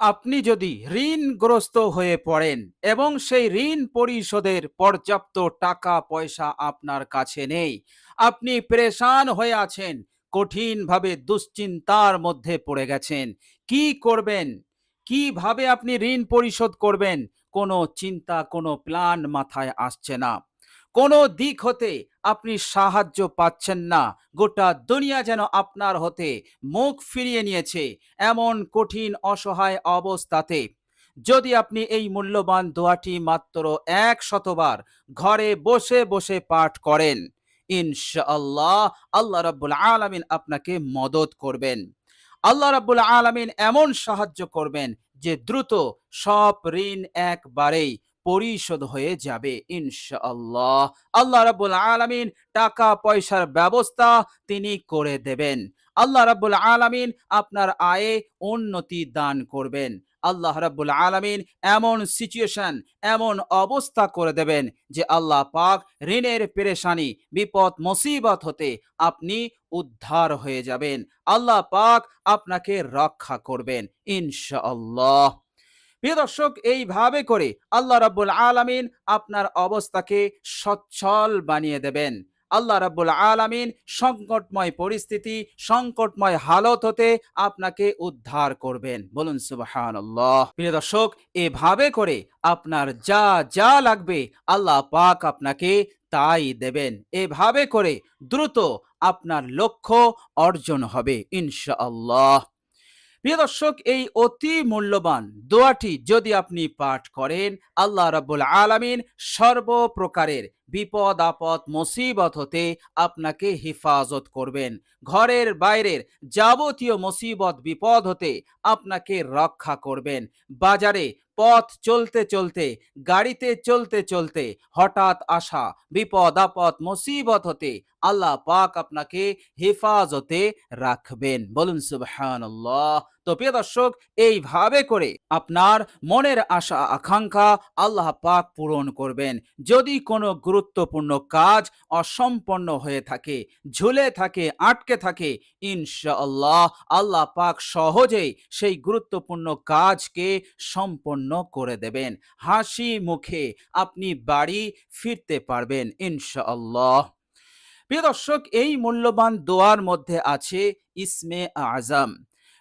আপনি যদি ঋণগ্রস্ত হয়ে পড়েন এবং সেই ঋণ পরিশোধের পর্যাপ্ত টাকা পয়সা আপনার কাছে নেই, আপনি পরেশান হয়ে আছেন, কঠিনভাবে দুশ্চিন্তার মধ্যে পড়ে গেছেন, কি করবেন? কীভাবে আপনি ঋণ পরিশোধ করবেন? কোনো চিন্তা, কোনো প্ল্যান মাথায় আসছে না। কোনো দিক হতে আপনি সাহায্য পাচ্ছেন না। গোটা দুনিয়া যেন আপনার হতে মুখ ফিরিয়ে নিয়েছে এমন কঠিন অসহায় অবস্থাতে। যদি আপনি এই মূল্যবান দোয়াটি মাত্র এক শতবার ঘরে বসে বসে পাঠ করেন, ইনশাআল্লাহ আল্লাহ রাব্বুল আলামিন আপনাকে মদত করবেন। আল্লাহ রাব্বুল আলামিন এমন সাহায্য করবেন যে দ্রুত সব ঋণ একবারেই পরিশোধ হয়ে যাবে, ইনশাআল্লাহ। আল্লাহ রাব্বুল আলামিন টাকা, পয়সার ব্যবস্থা তিনি করে দেবেন। আল্লাহ রাব্বুল আলামিন আপনার আয়ে উন্নতি দান করবেন। আল্লাহ রাব্বুল আলামিন এমন সিচুয়েশন এমন অবস্থা করে দেবেন যে আল্লাহ পাক ঋণের পেরেশানি, বিপদ, মুসিবত হতে আপনি উদ্ধার হয়ে যাবেন। আল্লাহ পাক আপনাকে রক্ষা করবেন, ইনশাআল্লাহ। প্রিয় দর্শক, এইভাবে করে আল্লাহ রাব্বুল আলামিন আপনার অবস্থাকে সচ্ছল বানিয়ে দেবেন। আল্লাহ রাব্বুল আলামিন সংকটময় পরিস্থিতি, সংকটময় হালত হতে আপনাকে উদ্ধার করবেন। বলুন, সুবহানাল্লাহ। প্রিয় দর্শক, এভাবে করে আপনার যা যা লাগবে আল্লাহ পাক আপনাকে তাই দেবেন। এভাবে করে দ্রুত আপনার লক্ষ্য অর্জন হবে, ইনশাআল্লাহ। প্রিয় দর্শক, এই অতি মূল্যবান দোয়াটি যদি আপনি পাঠ করেন, আল্লাহ রাব্বুল আলামিন সর্বপ্রকারের বিপদ, আপদ, মুসিবত হতে আপনাকে হেফাজত করবেন। ঘরের বাইরের যাবতীয় মুসিবত, বিপদ হতে আপনাকে রক্ষা করবেন। বাজারে পথ চলতে চলতে, গাড়িতে চলতে চলতে হঠাৎ আসা, বিপদ, আপদ, মুসিবত হতে আল্লাহ পাক আপনাকে হেফাজতে রাখবেন। বলুন সুবহানাল্লাহ। তো প্রিয় দর্শক, এইভাবে করে আপনার মনের আশা, আকাঙ্ক্ষা আল্লাহ পাক পূরণ করবেন। যদি কোনো গুরুত্বপূর্ণ কাজ অসম্পন্ন হয়ে থাকে, ঝুলে থাকে, আটকে থাকে, ইনশাআল্লাহ আল্লাহ পাক সহজেই সেই গুরুত্বপূর্ণ কাজকে সম্পন্ন করে দেবেন। হাসি মুখে আপনি বাড়ি ফিরতে পারবেন, ইনশাআল্লাহ। প্রিয় দর্শক, এই মূল্যবান দোয়ার মধ্যে আছে, ইসমে আজম।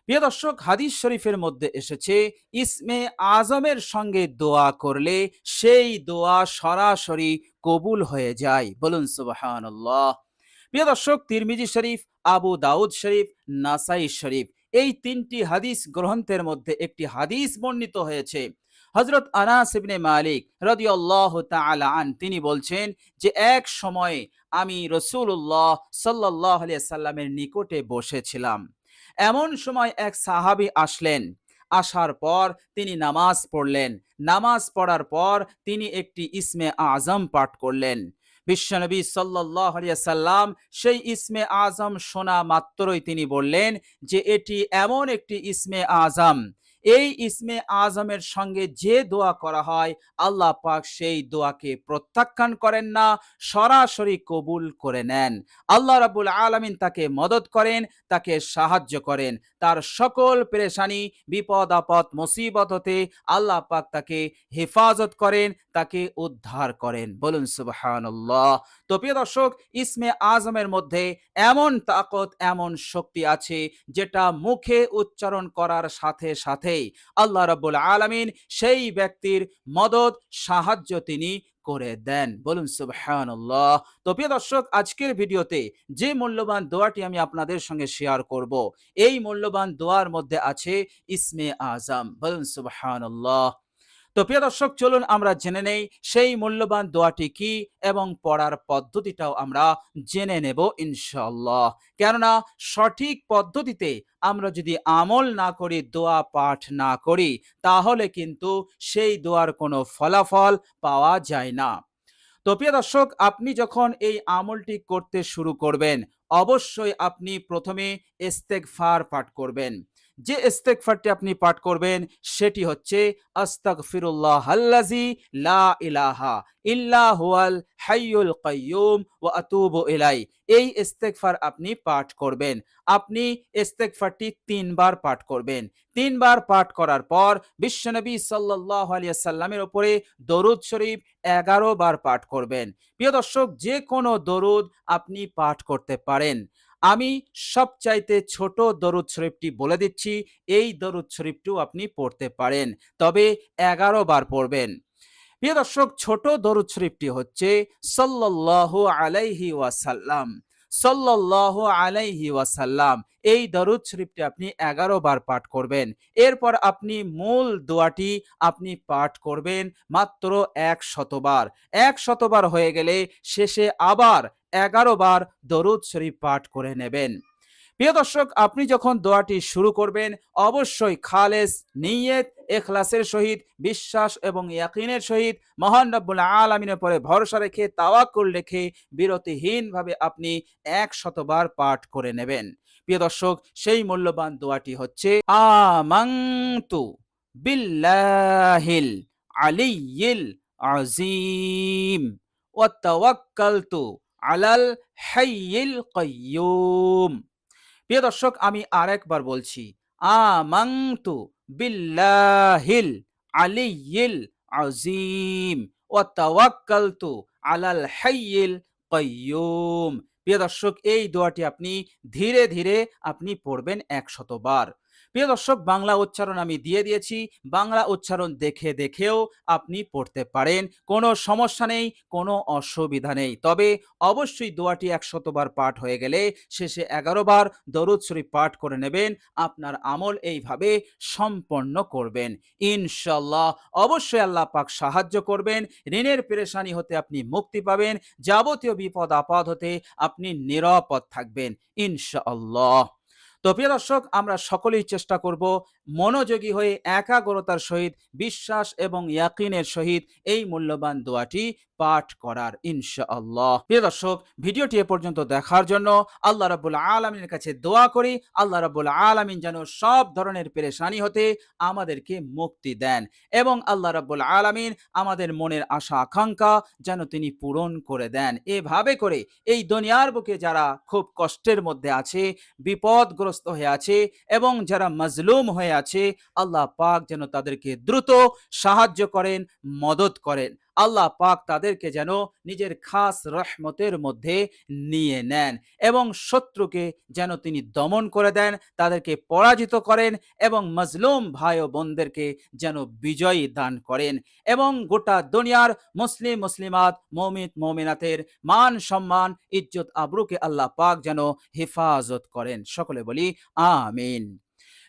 প্রিয় দর্শক, হাদিস শরীফের মধ্যে এসেছে, ইসমে আজমের সঙ্গে দোয়া করলে সেই দোয়া সরাসরি কবুল হয়ে যায়। বলুন সুবহানাল্লাহ। প্রিয় দর্শক, তিরমিজি শরীফ, আবু দাউদ শরীফ, নাসাই শরীফ, এই তিনটি হাদিস গ্রন্থের মধ্যে একটি হাদিস বর্ণিত হয়েছে। হজরত আনাস ইবনে মালিক রাদিয়াল্লাহু তাআলা আন, তিনি বলছেন যে, এক সময়ে আমি রসুল্লাহ সাল্লাহ সাল্লামের নিকটে বসেছিলাম। এমন সময় এক সাহাবি আসলেন। আসার পর তিনি নামাজ পড়লেন। নামাজ পড়ার পর তিনি একটি ইসমে আজম পাঠ করলেন। বিশ্বনবী সাল্লাহ সাল্লাম সেই ইসমে আজম শোনা মাত্রই তিনি বললেন যে, এটি এমন একটি ইসমে আজম এই ইসমে আজমের সঙ্গে যে দোয়া করা হয়, আল্লাহ পাক সেই দোয়াকে প্রত্যাখ্যান করেন না, সরাসরি কবুল করে নেন। আল্লাহ রাবুল আলমিন তাকে মদত করেন, তাকে সাহায্য করেন। তার সকল পেরেশানি, বিপদ, আপদ, মুসিবত হতে আল্লাহ পাক তাকে হেফাজত করেন, তাকে উদ্ধার করেন। বলুন সুবহানাল্লাহ। তো প্রিয় দর্শক, ইসমে আজমের মধ্যে এমন তাকত, এমন শক্তি আছে, যেটা মুখে উচ্চারণ করার সাথে সাথে সাথেই আল্লাহ রাবুল আলমিন সেই ব্যক্তির মদত সাহায্য তিনি করে দেন। বলুন, সুবহানাল্লাহ। তো প্রিয় দর্শক, আজকের ভিডিওতে যে মূল্যবান দোয়াটি আমি আপনাদের সঙ্গে শেয়ার করব, এই মূল্যবান দোয়ার মধ্যে আছে, ইসমে আজম। বলুন, সুবহানাল্লাহ। তো প্রিয় দর্শক, চলুন আমরা জেনে নেই সেই মূল্যবান দোয়াটি কি এবং পড়ার পদ্ধতিটাও আমরা জেনে নেব ইনশাল্লাহ কেননা সঠিক পদ্ধতিতে আমরা যদি আমল না করি, দোয়া পাঠ না করি, তাহলে কিন্তু সেই দোয়ার কোনো ফলাফল পাওয়া যায় না। তো প্রিয় দর্শক, আপনি যখন এই আমলটি করতে শুরু করবেন, অবশ্যই আপনি প্রথমে ইস্তেগফার পাঠ করবেন। যে ইস্তেগফারটি আপনি পাঠ করবেন, সেটি হচ্ছে, আস্তাগফিরুল্লাহ আল্লাজি লা ইলাহা ইল্লা হুয়াল হাইয়ুল কাইয়ুম ওয়া আতুবু ইলাই এই ইস্তেগফার আপনি পাঠ করবেন। আপনি ইস্তেগফারটি তিনবার পাঠ করবেন। তিনবার পাঠ করার পর বিশ্বনবী সাল্লাল্লাহু আলাইহি সাল্লামের উপরে দরুদ শরীফ এগারো বার পাঠ করবেন। প্রিয় দর্শক, যে কোনো দরুদ আপনি পাঠ করতে পারেন। আমি সবচাইতে ছোট দরুদ শরীফটি বলে দিচ্ছি। এই দরুদ শরীফটিও আপনি পড়তে পারেন। তবে এগারো বার পড়বেন। প্রিয় দর্শক, ছোট দরুদ শরীফটি হচ্ছে সাল্লাল্লাহু আলাইহি ওয়াসাল্লাম। সাল্লাল্লাহু আলাইহি ওয়াসাল্লাম। এই দরুদ শরীফটি আপনি এগারো বার পাঠ করবেন। এরপর আপনি মূল দোয়াটি আপনি পাঠ করবেন মাত্র এক শতবার। এক শতবার হয়ে গেলে শেষে আবার এগারো বার দরুদ শরীফ পাঠ করে নেবেন। প্রিয় দর্শক, আপনি যখন দোয়াটি শুরু করবেন, অবশ্যই খালেস নিয়ত, এখলাসের সহিত, বিশ্বাস এবং ইয়াকিনের সহিত, মহান রব্বুল আলমিনের পরে ভরসা রেখে, তাওয়াক্কুল রেখে বিরতিহীনভাবে আপনি এক শতবার পাঠ করে নেবেন। প্রিয় দর্শক, সেই মূল্যবান দোয়াটি হচ্ছে আমাংতু বিল্লাহিল আলিয়িল আজিম ওয়া তাওয়াক্কালতু আলাল হাইয়িল কাইয়ুম। প্রিয় দর্শক, আমি আরেকবার বলছি, আমাংতু বিল্লাহিল আলিয়িল আজিম ওয়া তাওয়াক্কালতু আলাল হাইয়িল কাইয়ুম। প্রিয় দর্শক, এই দোয়াটি আপনি ধীরে ধীরে আপনি পড়বেন একশতবার। প্রিয় দর্শক, বাংলা উচ্চারণ আমি দিয়ে দিয়েছি। বাংলা উচ্চারণ দেখে দেখেও আপনি পড়তে পারেন। কোনো সমস্যা নেই, কোনো অসুবিধা নেই। তবে অবশ্যই দোয়াটি একশতবার পাঠ হয়ে গেলে শেষে এগারো বার দরুদ শরীফ পাঠ করে নেবেন। আপনার আমল এইভাবে সম্পন্ন করবেন। ইনশাল্লাহ অবশ্যই আল্লাহ পাক সাহায্য করবেন। ঋণের পেরেশানি হতে আপনি মুক্তি পাবেন। যাবতীয় বিপদ আপদ হতে আপনি নিরাপদ থাকবেন। ইনশাআল্লাহ। তো প্রিয় দর্শক আমরা সকলেই চেষ্টা করব মনোযোগী হয়ে একাগ্রতার সহিত, বিশ্বাস এবং ইয়াকিনের সহিত এই মূল্যবান দোয়াটি পাঠ করার, ইনশাআল্লাহ। প্রিয় দর্শক, ভিডিওটি এ পর্যন্ত দেখার জন্য আল্লাহ রাব্বুল আলামিনের কাছে দোয়া করি। আল্লাহ রাব্বুল আলামিন যেন সব ধরনের পেরেশানি হতে আমাদেরকে মুক্তি দেন এবং আল্লাহ রাব্বুল আলামিন আমাদের মনের আশা, আকাঙ্ক্ষা যেন তিনি পূরণ করে দেন। এভাবে করে এই দুনিয়ার বুকে যারা খুব কষ্টের মধ্যে আছে, বিপদগ্রস্ত হয়ে আছে এবং যারা মজলুম হয়ে আছে, আল্লাহ পাক যেন তাদেরকে দ্রুত সাহায্য করেন, মদত করেন। আল্লাহ পাক তাদেরকে যেন নিজের খাস রহমতের মধ্যে নিয়ে নেন এবং শত্রুকে যেন তিনি দমন করে দেন, তাদেরকে পরাজিত করেন এবং মজলুম ভাই ও বোনদেরকে যেন বিজয়ী দান করেন এবং গোটা দুনিয়ার মুসলিম, মুসলিমাত মৌমিত মৌমিনাতের মান সম্মান, ইজ্জত, আবরুকে আল্লাহ পাক যেন হেফাজত করেন। সকলে বলি, আমিন।